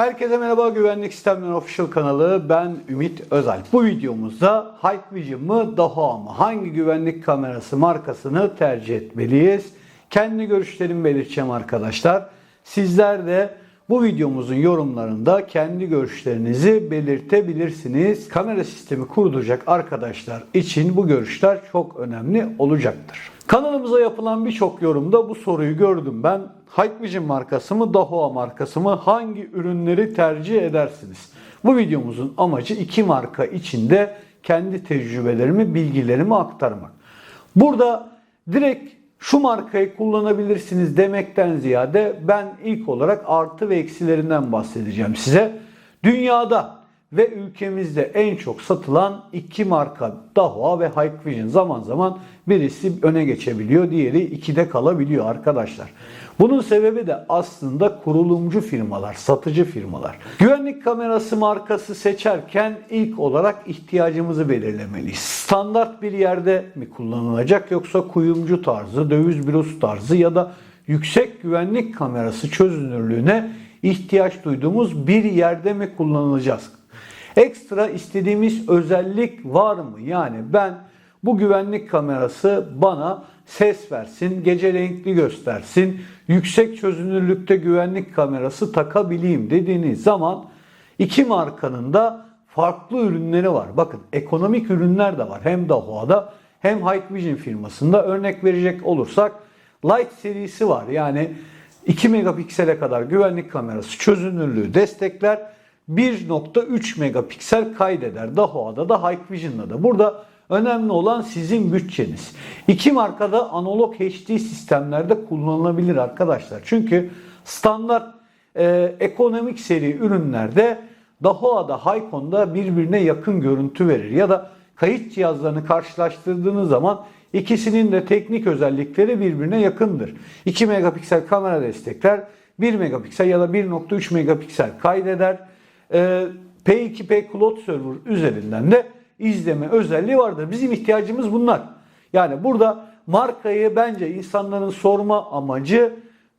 Herkese merhaba Güvenlik Sistemleri Official kanalı. Ben Ümit Özel. Bu videomuzda Hikvision mı Dahua mı? Hangi güvenlik kamerası markasını tercih etmeliyiz? Kendi görüşlerimi belirteceğim arkadaşlar. Sizler de bu videomuzun yorumlarında kendi görüşlerinizi belirtebilirsiniz. Kamera sistemi kurduracak arkadaşlar için bu görüşler çok önemli olacaktır. Kanalımıza yapılan birçok yorumda bu soruyu gördüm ben. Hikvision markası mı, Dahua markası mı? Hangi ürünleri tercih edersiniz? Bu videomuzun amacı iki marka içinde kendi tecrübelerimi, bilgilerimi aktarmak. Burada direkt şu markayı kullanabilirsiniz demekten ziyade ben ilk olarak artı ve eksilerinden bahsedeceğim size. Dünyada ve ülkemizde en çok satılan iki marka Dahua ve Hikvision zaman zaman birisi öne geçebiliyor, diğeri ikide kalabiliyor arkadaşlar. Bunun sebebi de aslında kurulumcu firmalar, satıcı firmalar. Güvenlik kamerası markası seçerken ilk olarak ihtiyacımızı belirlemeliyiz. Standart bir yerde mi kullanılacak yoksa kuyumcu tarzı, döviz bürosu tarzı ya da yüksek güvenlik kamerası çözünürlüğüne ihtiyaç duyduğumuz bir yerde mi kullanılacağız? Ekstra istediğimiz özellik var mı? Yani ben bu güvenlik kamerası bana ses versin, gece renkli göstersin, yüksek çözünürlükte güvenlik kamerası takabileyim dediğiniz zaman iki markanın da farklı ürünleri var. Bakın ekonomik ürünler de var. Hem Dahua'da hem Hikvision firmasında örnek verecek olursak Light serisi var. Yani 2 megapiksele kadar güvenlik kamerası çözünürlüğü destekler. 1.3 megapiksel kaydeder. Dahua'da da Hikvision'da da. Burada önemli olan sizin bütçeniz. İki markada analog HD sistemlerde kullanılabilir arkadaşlar. Çünkü standart e, ekonomik seri ürünlerde Dahua'da, Hikon'da birbirine yakın görüntü verir. Ya da kayıt cihazlarını karşılaştırdığınız zaman ikisinin de teknik özellikleri birbirine yakındır. 2 megapiksel kamera destekler, 1 megapiksel ya da 1.3 megapiksel kaydeder. Ee, P2P Cloud Server üzerinden de izleme özelliği vardır. Bizim ihtiyacımız bunlar. Yani burada markayı bence insanların sorma amacı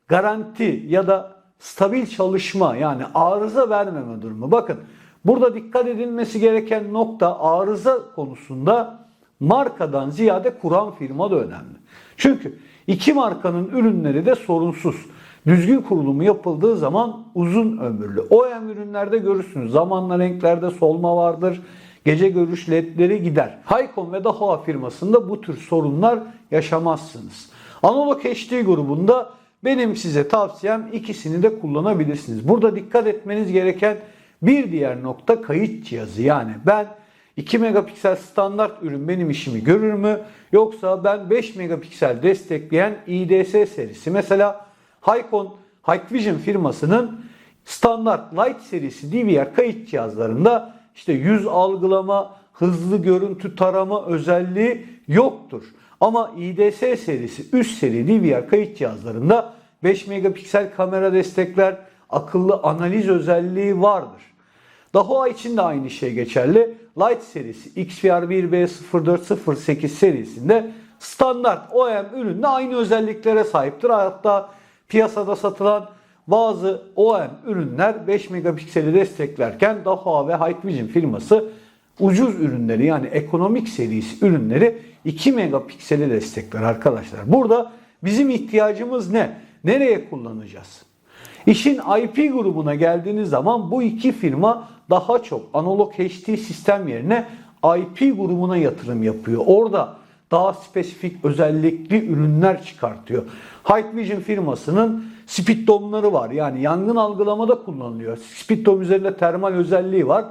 garanti ya da stabil çalışma yani arıza vermeme durumu. Bakın burada dikkat edilmesi gereken nokta arıza konusunda markadan ziyade kuran firma da önemli. Çünkü iki markanın ürünleri de sorunsuz. Düzgün kurulumu yapıldığı zaman uzun ömürlü. OEM ürünlerde görürsünüz. Zamanla renklerde solma vardır. Gece görüş ledleri gider. Hikon ve Dahua firmasında bu tür sorunlar yaşamazsınız. Analog HD grubunda benim size tavsiyem ikisini de kullanabilirsiniz. Burada dikkat etmeniz gereken bir diğer nokta kayıt cihazı. Yani ben 2 megapiksel standart ürün benim işimi görür mü? Yoksa ben 5 megapiksel destekleyen IDS serisi mesela Hikon Hikvision firmasının standart Light serisi DVR kayıt cihazlarında işte yüz algılama, hızlı görüntü tarama özelliği yoktur. Ama IDS serisi üst seri DVR kayıt cihazlarında 5 megapiksel kamera destekler, akıllı analiz özelliği vardır. Dahua için de aynı şey geçerli. Light serisi XVR1B0408 serisinde standart OEM ürünle aynı özelliklere sahiptir. Hatta piyasada satılan bazı OEM ürünler 5 megapikseli desteklerken Dahua ve Hikvision firması ucuz ürünleri yani ekonomik serisi ürünleri 2 megapikseli destekler arkadaşlar. Burada bizim ihtiyacımız ne? Nereye kullanacağız? İşin IP grubuna geldiğiniz zaman bu iki firma daha çok analog HD sistem yerine IP grubuna yatırım yapıyor. Orada daha spesifik özellikli ürünler çıkartıyor. Hikvision firmasının speed domları var. Yani yangın algılamada kullanılıyor. Speed dom üzerinde termal özelliği var.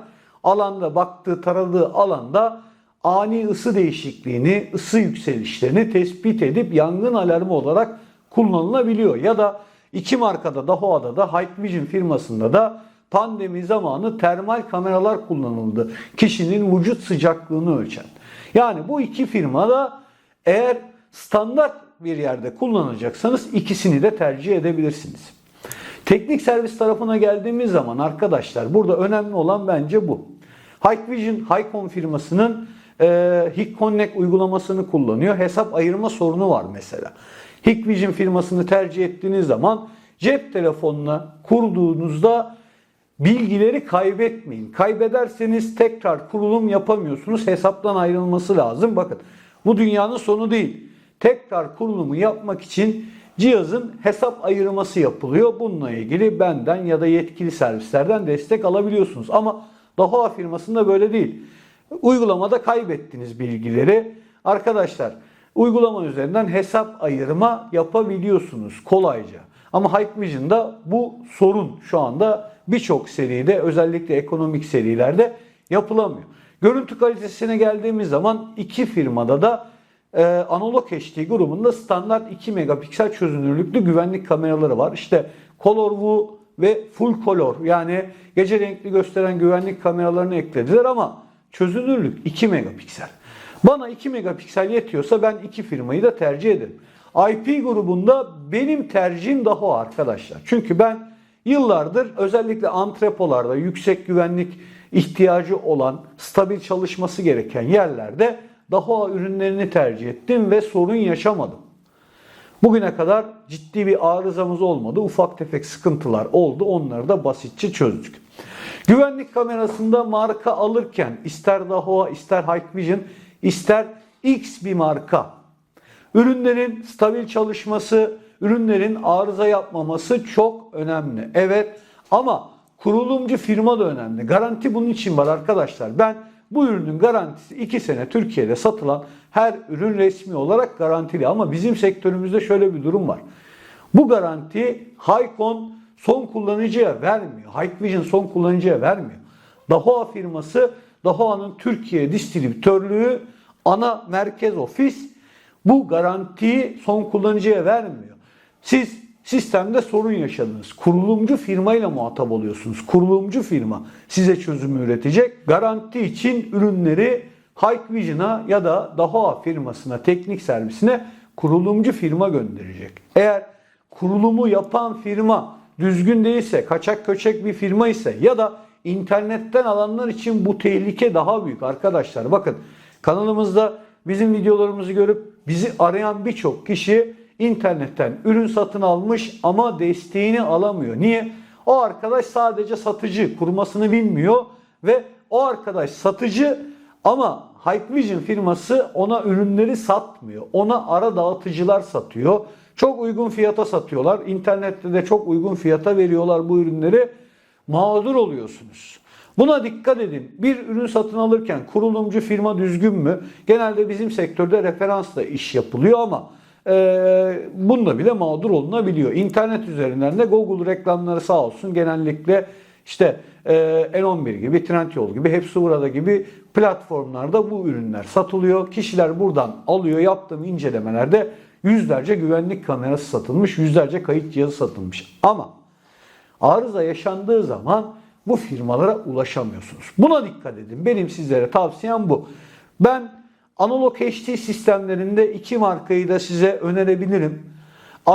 Alanda baktığı taradığı alanda ani ısı değişikliğini, ısı yükselişlerini tespit edip yangın alarmı olarak kullanılabiliyor. Ya da iki markada Dahua'da da Hikvision firmasında da pandemi zamanı termal kameralar kullanıldı. Kişinin vücut sıcaklığını ölçen. Yani bu iki firmada eğer standart bir yerde kullanacaksanız ikisini de tercih edebilirsiniz. Teknik servis tarafına geldiğimiz zaman arkadaşlar burada önemli olan bence bu. Hikvision, Hikon firmasının e, HikConnect uygulamasını kullanıyor. Hesap ayırma sorunu var mesela. Hikvision firmasını tercih ettiğiniz zaman cep telefonuna kurduğunuzda bilgileri kaybetmeyin. Kaybederseniz tekrar kurulum yapamıyorsunuz. Hesaptan ayrılması lazım. Bakın bu dünyanın sonu değil. Tekrar kurulumu yapmak için cihazın hesap ayırması yapılıyor. Bununla ilgili benden ya da yetkili servislerden destek alabiliyorsunuz. Ama Dahua firmasında böyle değil. Uygulamada kaybettiniz bilgileri. Arkadaşlar uygulama üzerinden hesap ayırma yapabiliyorsunuz kolayca. Ama Hikvision'da bu sorun şu anda birçok seride özellikle ekonomik serilerde yapılamıyor. Görüntü kalitesine geldiğimiz zaman iki firmada da e, analog HD grubunda standart 2 megapiksel çözünürlüklü güvenlik kameraları var. İşte Color ve Full Color yani gece renkli gösteren güvenlik kameralarını eklediler ama çözünürlük 2 megapiksel. Bana 2 megapiksel yetiyorsa ben iki firmayı da tercih ederim. IP grubunda benim tercihim daha o arkadaşlar. Çünkü ben yıllardır özellikle antrepolarda yüksek güvenlik ihtiyacı olan, stabil çalışması gereken yerlerde daha ürünlerini tercih ettim ve sorun yaşamadım. Bugüne kadar ciddi bir arızamız olmadı. Ufak tefek sıkıntılar oldu. Onları da basitçe çözdük. Güvenlik kamerasında marka alırken ister Dahua, ister Hikvision, ister X bir marka. Ürünlerin stabil çalışması, ürünlerin arıza yapmaması çok önemli. Evet ama kurulumcu firma da önemli. Garanti bunun için var arkadaşlar. Ben bu ürünün garantisi 2 sene Türkiye'de satılan her ürün resmi olarak garantili. Ama bizim sektörümüzde şöyle bir durum var. Bu garanti Haycon son kullanıcıya vermiyor. Hikvision son kullanıcıya vermiyor. Dahua firması Dahua'nın Türkiye distribütörlüğü ana merkez ofis bu garantiyi son kullanıcıya vermiyor. Siz sistemde sorun yaşadınız. Kurulumcu firmayla muhatap oluyorsunuz. Kurulumcu firma size çözümü üretecek. Garanti için ürünleri Hikvision'a ya da Dahua firmasına, teknik servisine kurulumcu firma gönderecek. Eğer kurulumu yapan firma düzgün değilse, kaçak köçek bir firma ise ya da internetten alanlar için bu tehlike daha büyük arkadaşlar. Bakın kanalımızda bizim videolarımızı görüp bizi arayan birçok kişi internetten ürün satın almış ama desteğini alamıyor. Niye? O arkadaş sadece satıcı, kurmasını bilmiyor ve o arkadaş satıcı ama Hikvision firması ona ürünleri satmıyor. Ona ara dağıtıcılar satıyor. Çok uygun fiyata satıyorlar. İnternette de çok uygun fiyata veriyorlar bu ürünleri. Mağdur oluyorsunuz. Buna dikkat edin. Bir ürün satın alırken kurulumcu firma düzgün mü? Genelde bizim sektörde referansla iş yapılıyor ama bunda bile mağdur olunabiliyor. İnternet üzerinden de Google reklamları sağ olsun genellikle işte e, N11 gibi, Trendyol gibi, hepsi burada gibi platformlarda bu ürünler satılıyor. Kişiler buradan alıyor. Yaptığım incelemelerde yüzlerce güvenlik kamerası satılmış, yüzlerce kayıt cihazı satılmış. Ama arıza yaşandığı zaman bu firmalara ulaşamıyorsunuz. Buna dikkat edin. Benim sizlere tavsiyem bu. Ben analog HD sistemlerinde iki markayı da size önerebilirim.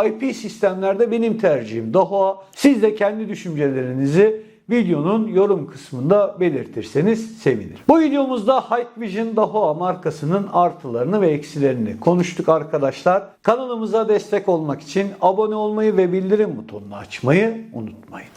IP sistemlerde benim tercihim Dahua. Siz de kendi düşüncelerinizi videonun yorum kısmında belirtirseniz sevinirim. Bu videomuzda Hikvision Dahua markasının artılarını ve eksilerini konuştuk arkadaşlar. Kanalımıza destek olmak için abone olmayı ve bildirim butonunu açmayı unutmayın.